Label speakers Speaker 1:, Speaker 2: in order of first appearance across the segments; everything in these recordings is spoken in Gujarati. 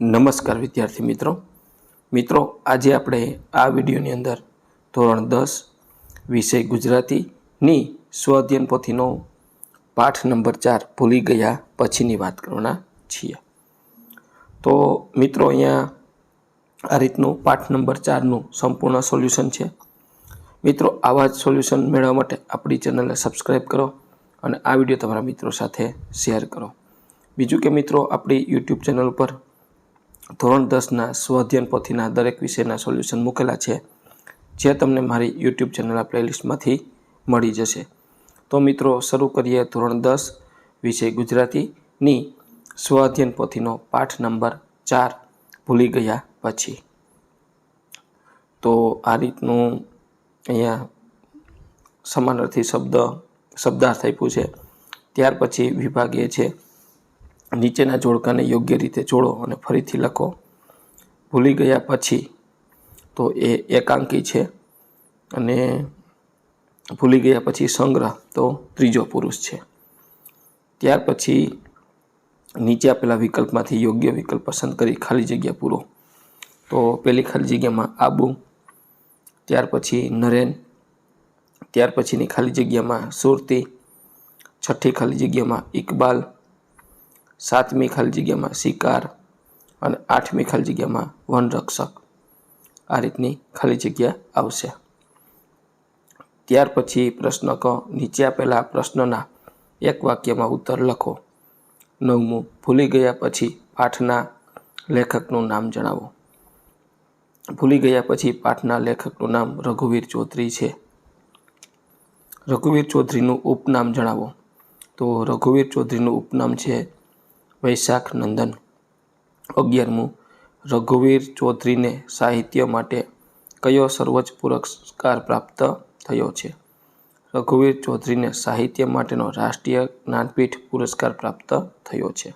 Speaker 1: નમસ્કાર વિદ્યાર્થી મિત્રો. મિત્રો, આજે આપણે આ વિડીયોની અંદર ધોરણ દસ, વિષય ગુજરાતીની સ્વઅધ્યયન પોથીનો પાઠ નંબર ચાર ભૂલી ગયા પછીની વાત કરવાના છીએ. તો મિત્રો, અહીંયા આ રીતનું પાઠ નંબર ચારનું સંપૂર્ણ સોલ્યુશન છે. મિત્રો, આવા જ સોલ્યુશન મેળવવા માટે આપણી ચેનલને સબસ્ક્રાઈબ કરો અને આ વીડિયો તમારા મિત્રો સાથે શેર કરો. બીજું કે મિત્રો, આપણી યુટ્યુબ ચેનલ ઉપર ધોરણ દસના સ્વઅધ્યયન પોથીના દરેક વિષયના સોલ્યુશન મૂકેલા છે, જે તમને મારી યુટ્યુબ ચેનલના પ્લેલિસ્ટમાંથી મળી જશે. તો મિત્રો, શરૂ કરીએ ધોરણ દસ, વિષય ગુજરાતીની સ્વઅધ્યયન પોથીનો પાઠ નંબર ચાર, ભૂલી ગયા પછી. તો આ રીતનું અહીંયા સમાનાર્થી શબ્દ, શબ્દાર્થ આપ્યું છે. ત્યાર પછી વિભાગીય છે. નીચેના જોડકાને યોગ્ય રીતે જોડો અને ફરીથી લખો. ભૂલી ગયા પછી તો એ એકાંકી છે અને ભૂલી ગયા પછી સંગ્રહ તો ત્રીજો પુરુષ છે. ત્યાર પછી નીચે આપેલા વિકલ્પમાંથી યોગ્ય વિકલ્પ પસંદ કરી ખાલી જગ્યા પૂરો. તો પેલી ખાલી જગ્યામાં આબુ, ત્યાર પછી નરેન, ત્યાર પછીની ખાલી જગ્યામાં સુરતી, છઠ્ઠી ખાલી જગ્યામાં ઇકબાલ સાતમી ખાલી જગ્યામાં શિકાર અને આઠમી ખાલી જગ્યામાં વનરક્ષક આ રીતની ખાલી જગ્યા આવશે. ત્યાર પછી પ્રશ્ન ક નીચે આપેલા પ્રશ્નના એક વાક્યમાં ઉત્તર લખો. નવમું, ભૂલી ગયા પછી પાઠના લેખકનું નામ જણાવો. ભૂલી ગયા પછી પાઠના લેખકનું નામ રઘુવીર ચૌધરી છે. રઘુવીર ચૌધરીનું ઉપનામ જણાવો. તો રઘુવીર ચૌધરીનું ઉપનામ છે વૈશાખ નંદન. અગિયારમું, રઘુવીર ચૌધરીને સાહિત્ય માટે કયો સર્વોચ્ચ પુરસ્કાર પ્રાપ્ત થયો છે? રઘુવીર ચૌધરીને સાહિત્ય માટેનો રાષ્ટ્રીય જ્ઞાનપીઠ પુરસ્કાર પ્રાપ્ત થયો છે.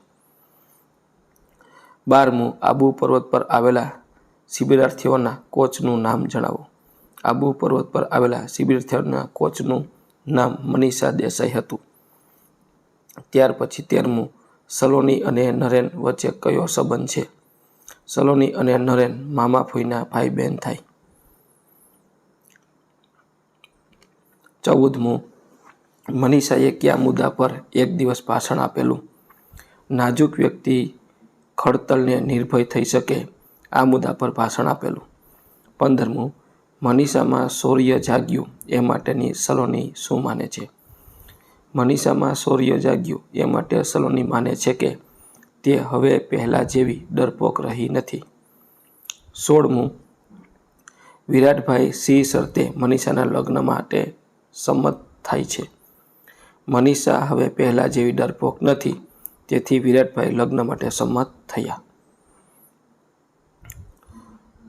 Speaker 1: બારમું, આબુ પર્વત પર આવેલા શિબિરાર્થીઓના કોચનું નામ જણાવો. આબુ પર્વત પર આવેલા શિબિરાર્થીઓના કોચનું નામ મનીષા દેસાઈ હતું. ત્યાર પછી તેરમું સલોની અને નરેન વચ્ચે કયો સંબંધ છે? સલોની અને નરેન મામા ફૂઈના ભાઈ બહેન થાય. ચૌદમું, મનીષાએ કયા મુદ્દા પર એક દિવસ ભાષણ આપેલું? નાજુક વ્યક્તિ ખડતલને નિર્ભય થઈ શકે, આ મુદ્દા પર ભાષણ આપેલું. પંદરમું, મનીષામાં શૌર્ય જાગ્યું, એ માટેની સલોની શું માને છે? મનીષામાં શૌર્ય જાગ્યું. એ માટે સલોની માને છે કે તે હવે પહેલાં જેવી ડરપોક રહી નથી. સોળમું, વિરાટભાઈ સિંહ શરતે મનીષાના લગ્ન માટે સંમત થાય છે. મનીષા હવે પહેલાં જેવી ડરપોક નથી, તેથી વિરાટભાઈ લગ્ન માટે સંમત થયા.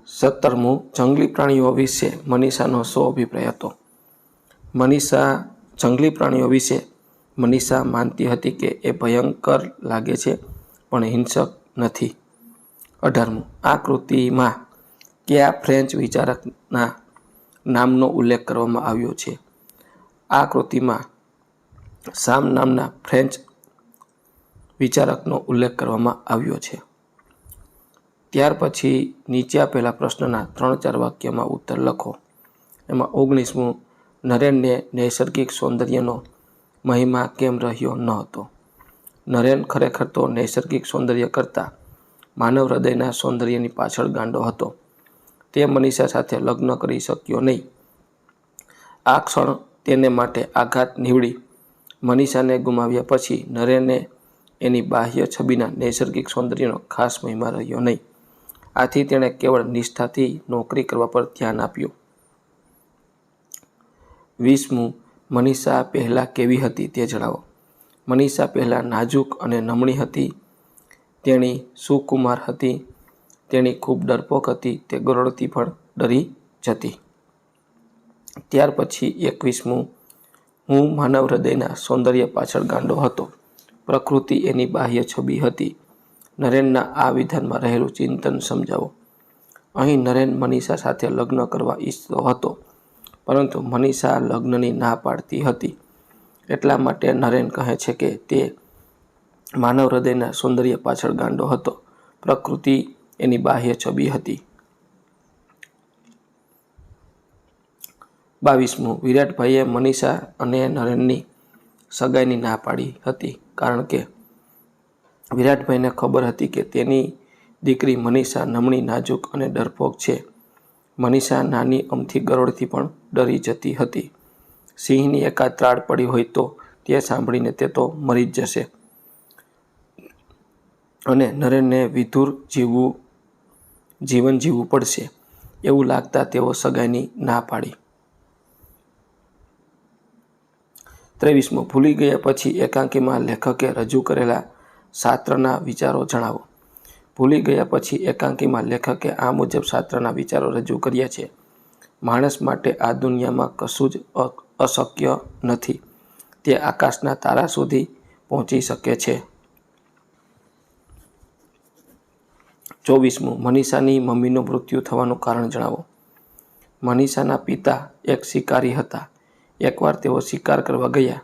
Speaker 1: સત્તરમું, જંગલી પ્રાણીઓ વિશે મનીષાનો શો અભિપ્રાય હતો? મનીષા જંગલી પ્રાણીઓ વિશે મનીષા માનતી હતી કે એ ભયંકર લાગે છે, પણ હિંસક નથી. અઢારમું. આ કૃતિમાં કયા ફ્રેન્ચ વિચારકના નામનો ઉલ્લેખ કરવામાં આવ્યો છે? આ કૃતિમાં સામ નામના ફ્રેન્ચ વિચારકનો ઉલ્લેખ કરવામાં આવ્યો છે. ત્યાર પછી નીચે આપેલા પ્રશ્નના ત્રણ ચાર વાક્યમાં ઉત્તર લખો. એમાં ઓગણીસમું. નરેનને નૈસર્ગિક સૌંદર્યનો મહિમા કેમ રહ્યો ન હતો નરેન ખરેખર તો નૈસર્ગિક સૌંદર્ય કરતાં માનવ હૃદયના સૌંદર્યની પાછળ ગાંડો હતો. તે મનીષા સાથે લગ્ન કરી શક્યો નહીં. આ ક્ષણ તેને માટે આઘાત નીવડી. મનીષાને ગુમાવ્યા પછી નરેને એની બાહ્ય છબીના નૈસર્ગિક સૌંદર્યનો ખાસ મહિમા રહ્યો નહીં. આથી તેણે કેવળ નિષ્ઠાથી નોકરી કરવા પર ધ્યાન આપ્યું. વીસમું મનીષા પહેલાં કેવી હતી તે જણાવો. મનીષા પહેલાં નાજુક અને નમણી હતી. તેણી સુકુમાર હતી. તેણી ખૂબ ડરપોક હતી. તે ગરોળથી પણ ડરી જતી. ત્યાર પછી એકવીસમું. હું માનવ હૃદયના સૌંદર્ય પાછળ ગાંડો હતો. પ્રકૃતિ એની બાહ્ય છબી હતી. નરેનના આ વિધાનમાં રહેલું ચિંતન સમજાવો. અહીં નરેન મનીષા સાથે લગ્ન કરવા ઈચ્છતો હતો. પરંતુ મનીષા લગ્નની ના પાડતી હતી. એટલા માટે નરેન કહે છે કે તે માનવ હૃદયના સૌંદર્ય પાછળ ગાંડો હતો. પ્રકૃતિ એની બાહ્ય છબી હતી. બાવીસમું, વિરાટભાઈએ મનીષા અને નરેનની સગાઈની ના પાડી હતી કારણ કે વિરાટભાઈને ખબર હતી કે તેની દીકરી મનીષા નમણી નાજુક અને ડરપોક છે. મનીષા નાની અમથી ગરોળથી પણ ડરી જતી હતી. સિંહની એકાદ ત્રાડ પડી હોય તો તે સાંભળીને તે તો મરી જ જશે. અને નરેનને વિધુર જીવવું, જીવન જીવવું પડશે એવું લાગતા તેઓ સગાઈની ના પાડી. ત્રેવીસમો ભૂલી ગયા પછી એકાંકીમાં લેખકે રજૂ કરેલા શાસ્ત્રના વિચારો જણાવો. ભૂલી ગયા પછી એકાંકીમાં લેખકે આ મુજબ શાસ્ત્રના વિચારો રજૂ કર્યા છે. માણસ માટે આ દુનિયામાં કશું જ અશક્ય નથી. તે આકાશના તારા સુધી પહોંચી શકે છે. ચોવીસમું, મનીષાની મમ્મીનું મૃત્યુ થવાનું કારણ જણાવો. મનીષાના પિતા એક શિકારી હતા. એકવાર તેઓ શિકાર કરવા ગયા.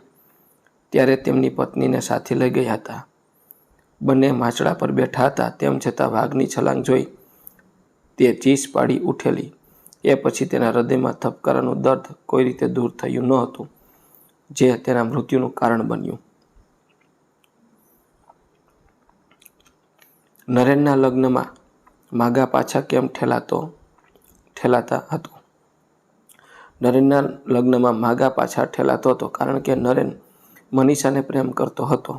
Speaker 1: ત્યારે તેમની પત્નીને સાથે લઈ ગયા હતા. બંને માછડા પર બેઠા હતા, તેમ છતાં વાઘની છલાંગ જોઈ તે ચીસ પાડી ઉઠેલી. એ પછી તેના હૃદયમાં ધબકારાનું દર્દ કોઈ રીતે દૂર થયું ન હતું, જે તેના મૃત્યુનું કારણ બન્યું. નરેનના લગ્નમાં માગા પાછા કેમ ઠેલાતો, ઠેલાતા હતો? નરેનના લગ્નમાં માગા પાછા ઠેલાતો હતો કારણ કે નરેન મનીષાને પ્રેમ કરતો હતો.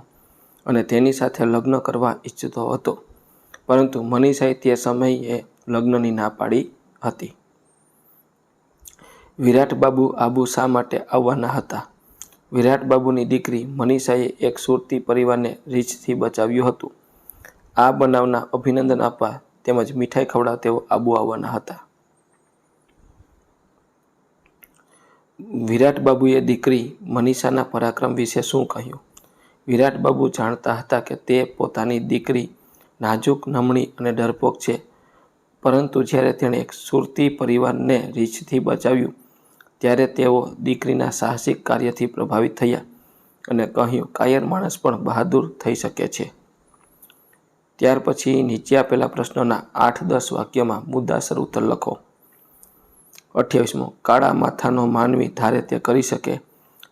Speaker 1: અને તેની સાથે લગ્ન કરવા ઈચ્છતો હતો. પરંતુ મનીષાએ તે સમયે લગ્નની ના પાડી હતી. વિરાટ બાબુ આબુ શા માટે આવવાના હતા? વિરાટ બાબુની દીકરી મનીષાએ એક સુરતી પરિવારને રીછથી બચાવ્યું હતું. આ બનાવના અભિનંદન આપવા તેમજ મીઠાઈ ખવડાવ તેઓ આબુ આવવાના હતા. વિરાટ બાબુએ દીકરી મનીષાના પરાક્રમ વિશે શું કહ્યું? વિરાટ બાબુ જાણતા હતા કે તે પોતાની દીકરી નાજુક, નમણી અને ડરપોક છે. પરંતુ જ્યારે તેણે એક સુરતી પરિવારને રીછથી બચાવ્યું, ત્યારે તેઓ દીકરીના સાહસિક કાર્યથી પ્રભાવિત થયા અને કહ્યું, કાયર માણસ પણ બહાદુર થઈ શકે છે. ત્યાર પછી નીચે આપેલા પ્રશ્નોના આઠ, દસ વાક્યમાં મુદ્દાસર ઉત્તર લખો. અઠ્યાવીસમો, કાળા માથાનો માનવી ધારે તે કરી શકે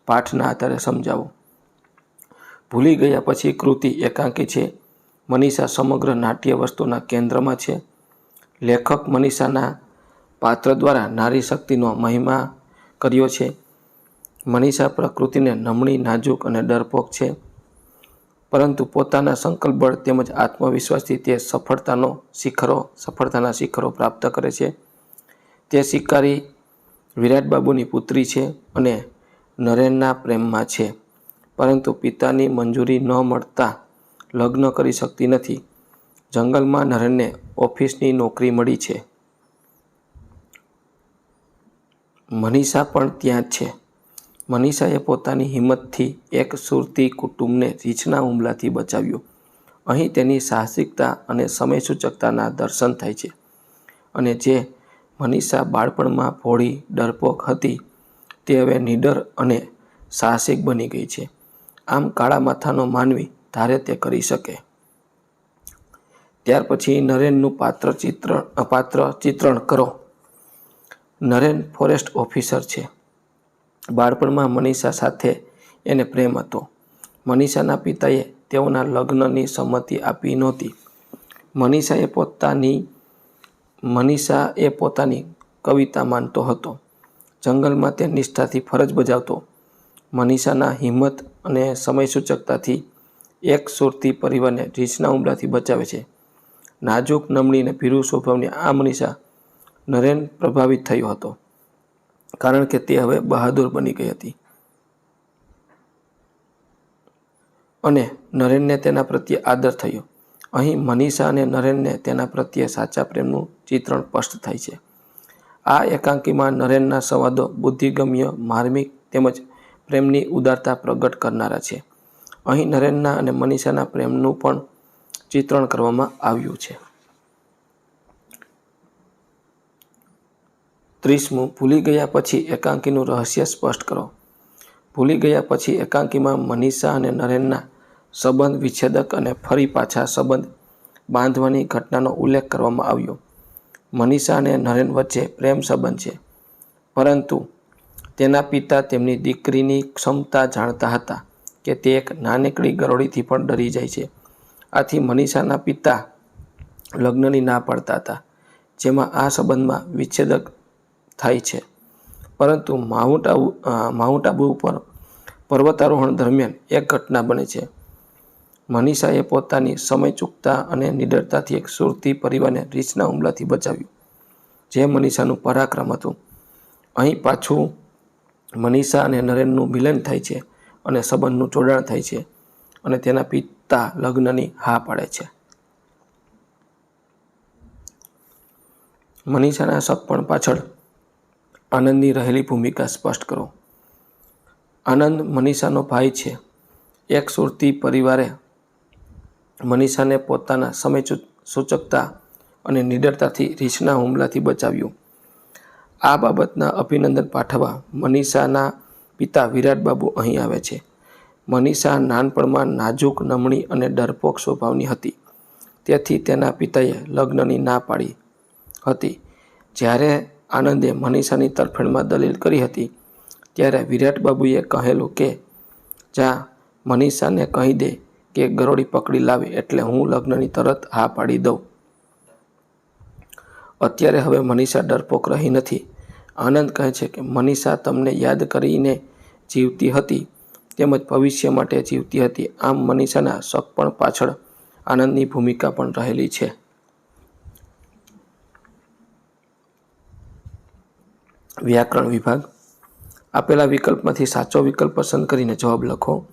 Speaker 1: પાઠના આધારે સમજાવો. ભૂલી ગયા પછી કૃતિ એકાંકી છે. મનીષા સમગ્ર નાટ્ય વસ્તુના કેન્દ્રમાં છે. લેખક મનીષાના પાત્ર દ્વારા નારી શક્તિનો મહિમા કર્યો છે. મનીષા પ્રકૃતિને નમણી, નાજુક અને ડરપોક છે. પરંતુ પોતાના સંકલ્પ બળ તેમજ આત્મવિશ્વાસથી તે સફળતાનો શિખરો, સફળતાના શિખરો પ્રાપ્ત કરે છે. તે શિકારી વિરાટબાબુની પુત્રી છે અને નરેનના પ્રેમમાં છે. પરંતુ પિતાની મંજૂરી ન મળતા લગ્ન કરી શકતી નથી. જંગલમાં નરેનને ઓફિસની નોકરી મળી છે. મનીષા પણ ત્યાં જ છે. મનીષાએ પોતાની હિંમતથી એક સુરતી કુટુંબને રીછના હુમલાથી બચાવ્યું. અહીં તેની સાહસિકતા અને સમયસૂચકતાના દર્શન થાય છે. અને જે મનીષા બાળપણમાં ભોળી ડરપોક હતી, તે હવે નીડર અને સાહસિક બની ગઈ છે. આમ કાળા માથાનો માનવી ધારે તે કરી શકે. ત્યાર પછી નરેનનું પાત્ર ચિત્ર પાત્ર ચિત્રણ કરો. નરેન ફોરેસ્ટ ઓફિસર છે. બાળપણમાં મનીષા સાથે એને પ્રેમ હતો. મનીષાના પિતાએ તેઓના લગ્નની સંમતિ આપી નહોતી. મનીષાએ પોતાની મનીષા એ પોતાની કવિતા માનતો હતો. જંગલમાં તે નિષ્ઠાથી ફરજ બજાવતો. મનીષાના હિંમત અને સમયસૂચકતાથી એક સુરતી પરિવારને રીછના હુમલાથી બચાવે છે. નાજુક નમણી અને ભીરુ સ્વભાવની આ મનીષા નરેન પ્રભાવિત થયો હતો, કારણ કે તે હવે બહાદુર બની ગઈ હતી. અને નરેનને તેના પ્રત્યે આદર થયો. અહીં મનીષા અને નરેનને તેના પ્રત્યે સાચા પ્રેમનું ચિત્રણ સ્પષ્ટ થાય છે. આ એકાંકીમાં નરેનના સંવાદો બુદ્ધિગમ્ય, માર્મિક તેમજ પ્રેમની ઉદારતા પ્રગટ કરનારા છે. અહીં નરેનના અને મનીષાના પ્રેમનું પણ ચિત્રણ કરવામાં આવ્યું છે. ત્રીસમું, ભૂલી ગયા પછી એકાંકીનું રહસ્ય સ્પષ્ટ કરો. ભૂલી ગયા પછી એકાંકીમાં મનીષા અને નરેનના સંબંધ વિચ્છેદક અને ફરી પાછા સંબંધ બાંધવાની ઘટનાનો ઉલ્લેખ કરવામાં આવ્યો. મનીષા અને નરેન વચ્ચે પ્રેમ સંબંધ છે. પરંતુ તેના પિતા તેમની દીકરીની ક્ષમતા જાણતા હતા કે તે એક નાનકડી ગરોળીથી પણ ડરી જાય છે. આથી મનીષાના પિતા લગ્નની ના પાડતા હતા, જેમાં આ સંબંધમાં વિચ્છેદક થાય છે. પરંતુ માઉન્ટ આબુ માઉન્ટ આબુ ઉપર પર્વતારોહણ દરમિયાન એક ઘટના બને છે. મનીષાએ પોતાની સમય ચૂકતા અને નિડરતાથી એક સુરતી પરિવારને રીછના હુમલાથી બચાવ્યું, જે મનીષાનું પરાક્રમ હતું. અહીં પાછું મનીષા અને નરેનનું મિલન થાય છે અને સંબંધનું જોડાણ થાય છે અને તેના પિતા લગ્નની હા પાડે છે. મનીષાના સપણ પાછળ આનંદની રહેલી ભૂમિકા સ્પષ્ટ કરો. આનંદ મનીષાનો ભાઈ છે. એક સુરતી પરિવારે મનીષાને પોતાના સમય સૂચકતા અને નિડરતાથી રીછના હુમલાથી બચાવ્યું. આ બાબતના અભિનંદન પાઠવવા મનીષાના પિતા વિરાટબાબુ અહીં આવે છે. મનીષા નાનપણમાં નાજુક, નમણી અને ડરપોક સ્વભાવની હતી. તેથી તેના પિતાએ લગ્નની ના પાડી હતી. જ્યારે આનંદે મનીષાની તરફેણમાં દલીલ કરી હતી, ત્યારે વિરાટ બાબુએ કહેલું કે, જા, મનીષાને કહી દે કે ગરોળી પકડી લાવે એટલે હું લગ્નની તરત હા પાડી દઉં. અત્યારે હવે મનીષા ડરપોક રહી નથી. આનંદ કહે છે કે મનીષા તમને યાદ કરીને જીવતી હતી, તેમજ ભવિષ્ય માટે જીવતી હતી. આમ મનીષાના સગપણ પાછળ આનંદની ભૂમિકા પણ રહેલી છે. વ્યાકરણ વિભાગ. આપેલા વિકલ્પમાંથી સાચો વિકલ્પ પસંદ કરીને જવાબ લખો.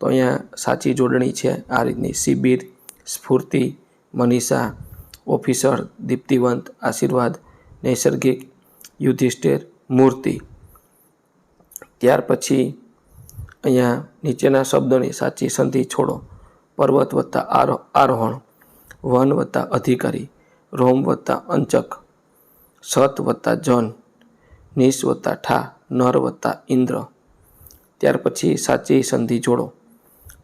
Speaker 1: તો અહીંયા સાચી જોડણી છે. આ રીતની શિબિર, સ્ફૂર્તિ, મનીષા, ઓફિસર, દીપ્તિવંત, આશીર્વાદ, નૈસર્ગિક યુધિષ્ઠિર મૂર્તિ. ત્યાર પછી અહીંયા નીચેના શબ્દોની સાચી સંધિ છોડો. પર્વત વત્તા આરોહણ. વન વત્તા અધિકારી. રોમ વત્તા અંચક. સત વત્તા જન. નિશ વત્તા ઠા. નર વત્તા ઇન્દ્ર. ત્યાર પછી સાચી સંધિ જોડો.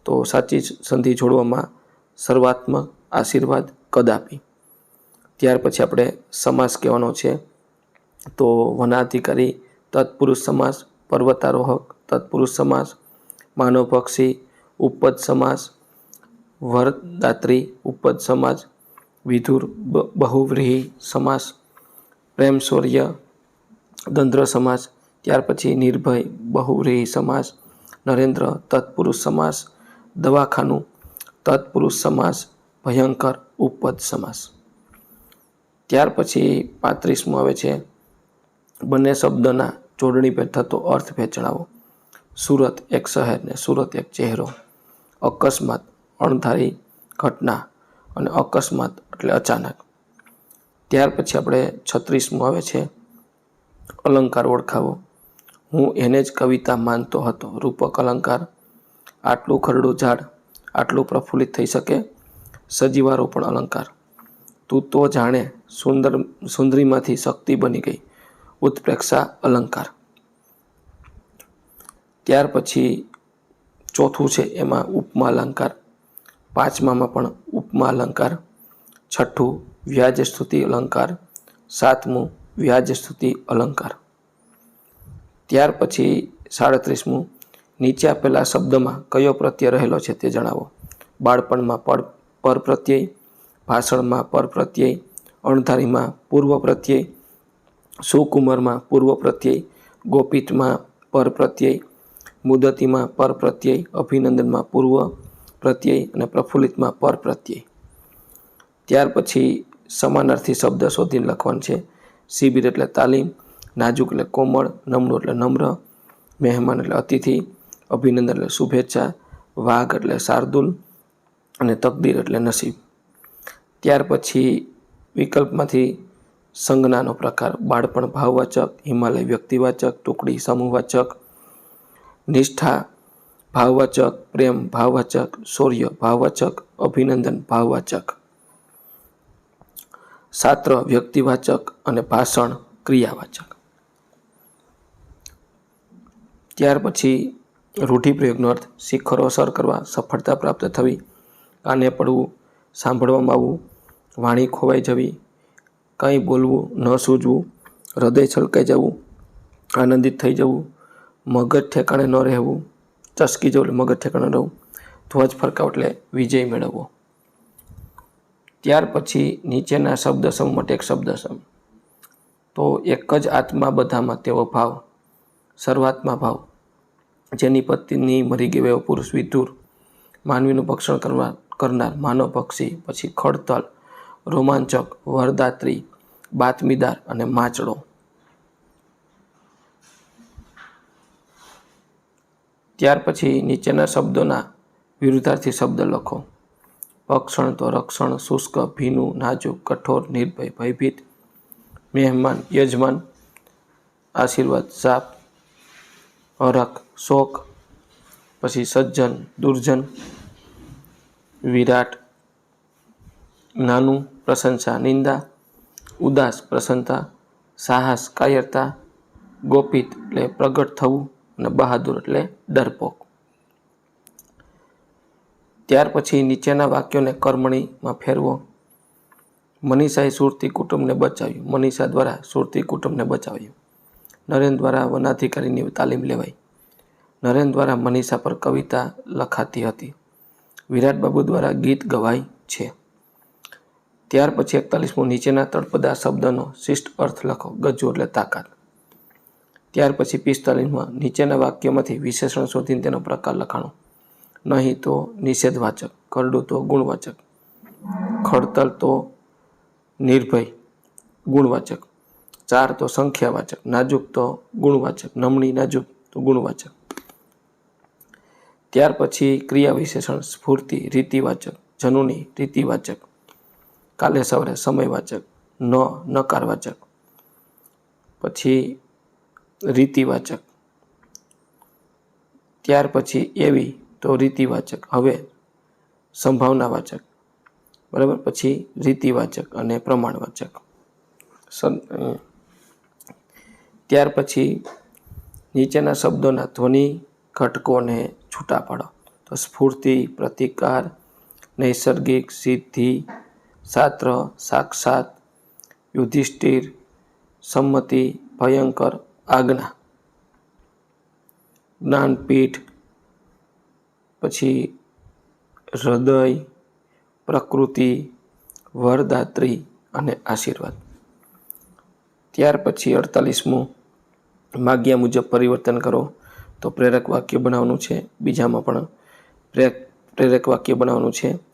Speaker 1: તો સાચી સંધિ જોડવામાં સર્વાત્મક આશીર્વાદ કદાપી. ત્યાર પછી આપણે સમાસ કહેવાનો છે. તો વનાધિકારી, તત્પુરુષ સમાસ, પર્વતારોહક, તત્પુરુષ સમાસ, માનવ પક્ષી ઉપપદ સમાસ, વરદાત્રી, ઉપજ સમાસ, વિધુર બહુવ્રીહી સમાસ, પ્રેમ શૌર્ય, દંદ્ર સમાસ, ત્યાર પછી નિર્ભય, બહુવ્રીહી સમાસ, નરેન્દ્ર, તત્પુરુષ સમાસ, દવાખાનું, તત્પુરુષ સમાસ, ભયંકર ઉપજ સમાસ. ત્યાર પછી પાંત્રીસમું આવે છે. બંને શબ્દના જોડણી પર થતો અર્થ જણાવો સુરત એક શહેર ને સુરત એક ચહેરો. અકસ્માત, અણધારી ઘટના અને અકસ્માત એટલે અચાનક. ત્યાર પછી આપણે છત્રીસમું આવે છે. અલંકાર ઓળખાવો. હું એને જ કવિતા માનતો હતો. રૂપક અલંકાર. આટલું ખરડું ઝાડ, આટલું પ્રફુલ્લિત થઈ શકે? સજીવારોપણ અલંકાર. તું તો જાણે સુંદર, સુંદરીમાંથી શક્તિ બની ગઈ. ઉત્પ્રેક્ષા અલંકાર. ત્યાર પછી ચોથું છે એમાં ઉપમા અલંકાર પાંચમામાં પણ ઉપમા અલંકાર છઠ્ઠું વ્યાજ સ્તુતિ અલંકાર. સાતમું વ્યાજ સ્તુતિ અલંકાર. ત્યાર પછી સાડત્રીસમું નીચે આપેલા શબ્દમાં કયો પ્રત્યય રહેલો છે તે જણાવો. બાળપણમાં પર પર પ્રત્યય ભાષણમાં પર પ્રત્યય અણધારીમાં પૂર્વ પ્રત્યય સુકુમારમાં પૂર્વ પ્રત્યય, ગોપિતમાં પર પ્રત્યય, મુદતીમાં પર પ્રત્યય, અભિનંદનમાં પૂર્વ પ્રત્યય અને પ્રફુલ્લિતમાં પર પ્રત્યય. ત્યાર પછી સમાનાર્થી શબ્દ શોધીને લખવાનું છે. શિબિર એટલે તાલીમ, નાજુક એટલે કોમળ નમણું એટલે નમ્ર, મહેમાન એટલે અતિથિ, અભિનંદન એટલે શુભેચ્છા, વાઘ એટલે શાર્દુલ અને તકદીર એટલે નસીબ. ત્યાર પછી વિકલ્પમાંથી સંજ્ઞાનો પ્રકાર. બાળપણ ભાવવાચક, હિમાલય વ્યક્તિવાચક, ટુકડી સમૂહવાચક, નિષ્ઠા ભાવવાચક, પ્રેમ ભાવવાચક, શૌર્ય ભાવવાચક, અભિનંદન ભાવવાચક. શાસ્ત્ર વ્યક્તિવાચક અને ભાષણ ક્રિયાવાચક. ત્યાર પછી રૂઢિપ્રયોગનો અર્થ, શિખરો અસર કરવા સફળતા પ્રાપ્ત થવી, કાને પડવું, સાંભળવામાં આવવું, વાણી ખોવાઈ જવી કંઈ બોલવું, ન સૂઝવું, હૃદય છલકાઈ જવું, આનંદિત થઈ જવું, મગજ ઠેકાણે ન રહેવું, ચસકી જવું એટલે મગજ ઠેકાણે રહેવું, ધ્વજ ફરકાવ એટલે વિજય મેળવવો. ત્યાર પછી નીચેના શબ્દ સમ માટે એક શબ્દ સમ. તો એક જ આત્મા બધામાં તેવો ભાવ, સર્વાત્મા ભાવ. જેની પત્ની મરી ગયો એવો પુરુષ વિધુર, માનવીનું ભક્ષણ કરવા કરનાર માનવ પક્ષી, પછી ખડતલ રોમાંચક, વરદાત્રી, બાતમીદાર અને માચડો. ત્યાર પછી નીચેના શબ્દોના વિરુદ્ધાર્થી શબ્દ લખો. પક્ષણ તો રક્ષણ, શુષ્ક, ભીનું, નાજુક, કઠોર, નિર્ભય, ભયભીત, મહેમાન, યજમાન, આશીર્વાદ, સાપ, હરખ, શોક, પછી સજ્જન, દુર્જન, વિરાટ, નાનું પ્રશંસા, નિંદા, ઉદાસ, પ્રસન્નતા, સાહસ, કાયરતા, ગોપિત એટલે પ્રગટ થવું અને બહાદુર એટલે ડરપોક. ત્યાર પછી નીચેના વાક્યોને કર્મણીમાં ફેરવો. મનીષાએ સુરતી કુટુંબને બચાવ્યું. મનીષા દ્વારા સુરતી કુટુંબને બચાવ્યું. નરેન દ્વારા વનાધિકારીની તાલીમ લેવાઈ. નરેન દ્વારા મનીષા પર કવિતા લખાતી હતી. વિરાટ બાબુ દ્વારા ગીત ગવાય છે. ત્યાર પછી એકતાલીસમો નીચેના તળપદા શબ્દનો શિષ્ટ અર્થ લખો, ગજુ એટલે તાકાત. ત્યાર પછી પિસ્તાલીસમાં નીચેના વાક્યમાંથી વિશેષણ શોધીને તેનો પ્રકાર લખાણો. નહીં તો નિષેધવાચક કરડું તો ગુણવાચક. ખડતલ તો નિર્ભય, ગુણવાચક. ચાર તો સંખ્યાવાચક, નાજુક તો ગુણવાચક. નમણી, નાજુક તો ગુણવાચક. ત્યાર પછી ક્રિયા વિશેષણ, સ્ફૂર્તિ, રીતિવાચક, જનુની રીતિવાચક. કાલે સવારે સમયવાચક, ન નકારવાચક. પછી રીતિવાચક. ત્યાર પછી એવી તો રીતિવાચક. હવે સંભાવનાવાચક. બરાબર? પછી રીતિવાચક અને પ્રમાણવાચક. ત્યાર પછી નીચેના શબ્દોના ધ્વનિ ઘટકોને છૂટા પાડો. તો સ્ફૂર્તિ, પ્રતિકાર, નૈસર્ગિક સિદ્ધિ સાત્ર સાક્ષાત, યુધિષ્ઠિર, સંમતિ, ભયંકર, આજ્ઞા. જ્ઞાનપીઠ, પછી હૃદય, પ્રકૃતિ, વરદાત્રી અને આશીર્વાદ. ત્યાર પછી અડતાલીસમું માગ્યા મુજબ પરિવર્તન કરો. તો પ્રેરક વાક્ય બનાવવાનું છે. બીજામાં પણ પ્રેરક વાક્ય બનાવવાનું છે.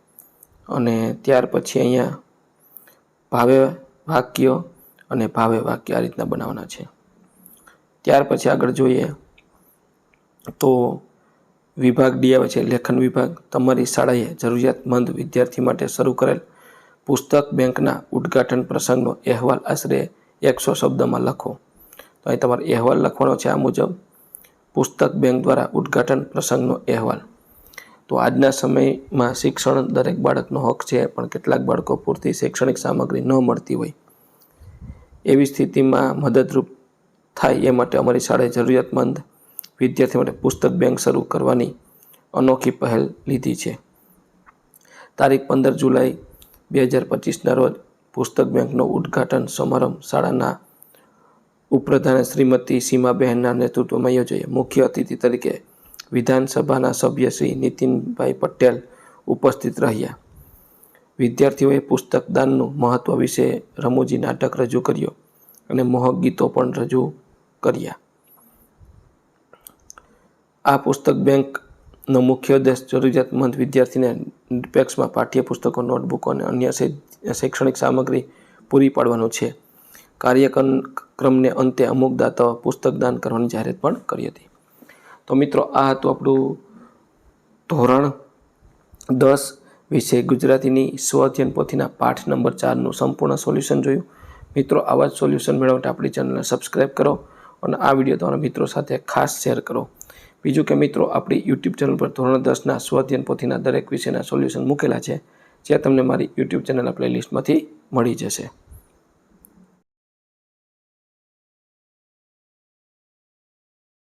Speaker 1: અને ત્યાર પછી અહીંયા ભાવે વાક્ય અને ભાવે વાક્ય આ રીતના બનાવવાના છે. ત્યાર પછી આગળ જોઈએ તો વિભાગ ડી આવે છે, લેખન વિભાગ. તમારી શાળાએ જરૂરિયાતમંદ વિદ્યાર્થી માટે શરૂ કરેલ પુસ્તક બેંકના ઉદ્ઘાટન પ્રસંગનો અહેવાલ આશરે એકસો શબ્દમાં લખો. તો અહીં તમારે અહેવાલ લખવાનો છે આ મુજબ પુસ્તક બેંક દ્વારા ઉદ્ઘાટન પ્રસંગનો અહેવાલ. તો આજના સમયમાં શિક્ષણ દરેક બાળકનો હક છે, પણ કેટલાક બાળકો પૂરતી શૈક્ષણિક સામગ્રી ન મળતી હોય. એવી સ્થિતિમાં મદદરૂપ થાય એ માટે અમારી શાળાએ જરૂરિયાતમંદ વિદ્યાર્થી માટે પુસ્તક બેંક શરૂ કરવાની અનોખી પહેલ લીધી છે. તારીખ પંદર જુલાઈ બે હજાર પચીસના રોજ પુસ્તક બેંકનો ઉદ્ઘાટન સમારંભ શાળાના ઉપપ્રધાન શ્રીમતી સીમાબહેનના નેતૃત્વમાં યોજાયો. મુખ્ય અતિથિ તરીકે વિધાનસભાના સભ્ય શ્રી નીતિનભાઈ પટેલ ઉપસ્થિત રહ્યા. વિદ્યાર્થીઓએ પુસ્તક દાનનું મહત્વ વિશે રમૂજી નાટક રજૂ કર્યો અને મોહક ગીતો પણ રજૂ કર્યા. આ પુસ્તક બેંકનો મુખ્ય ઉદ્દેશ જરૂરિયાતમંદ વિદ્યાર્થીને નિરપેક્ષમાં પાઠ્યપુસ્તકો, નોટબુકો અને અન્ય શૈક્ષણિક સામગ્રી પૂરી પાડવાનું છે. કાર્યક્રમને અંતે અમુક દાતાઓ પુસ્તક દાન કરવાની જાહેરાત પણ કરી હતી. તો મિત્રો, આ હતું આપણું ધોરણ દસ વિષય ગુજરાતીની સ્વ અધ્યયન પોથીના પાઠ નંબર ચારનું સંપૂર્ણ સોલ્યુશન જોયું. મિત્રો, આવા જ સોલ્યુશન મેળવવા માટે આપણી ચેનલને સબસ્ક્રાઈબ કરો અને આ વીડિયો તમારા મિત્રો સાથે ખાસ શેર કરો. બીજું કે મિત્રો, આપણી યુટ્યુબ ચેનલ પર ધોરણ દસના સ્વ અધ્યયન પોથીના દરેક વિષયના સોલ્યુશન મૂકેલા છે, જે તમને મારી યુટ્યુબ ચેનલના પ્લેલિસ્ટમાંથી મળી જશે.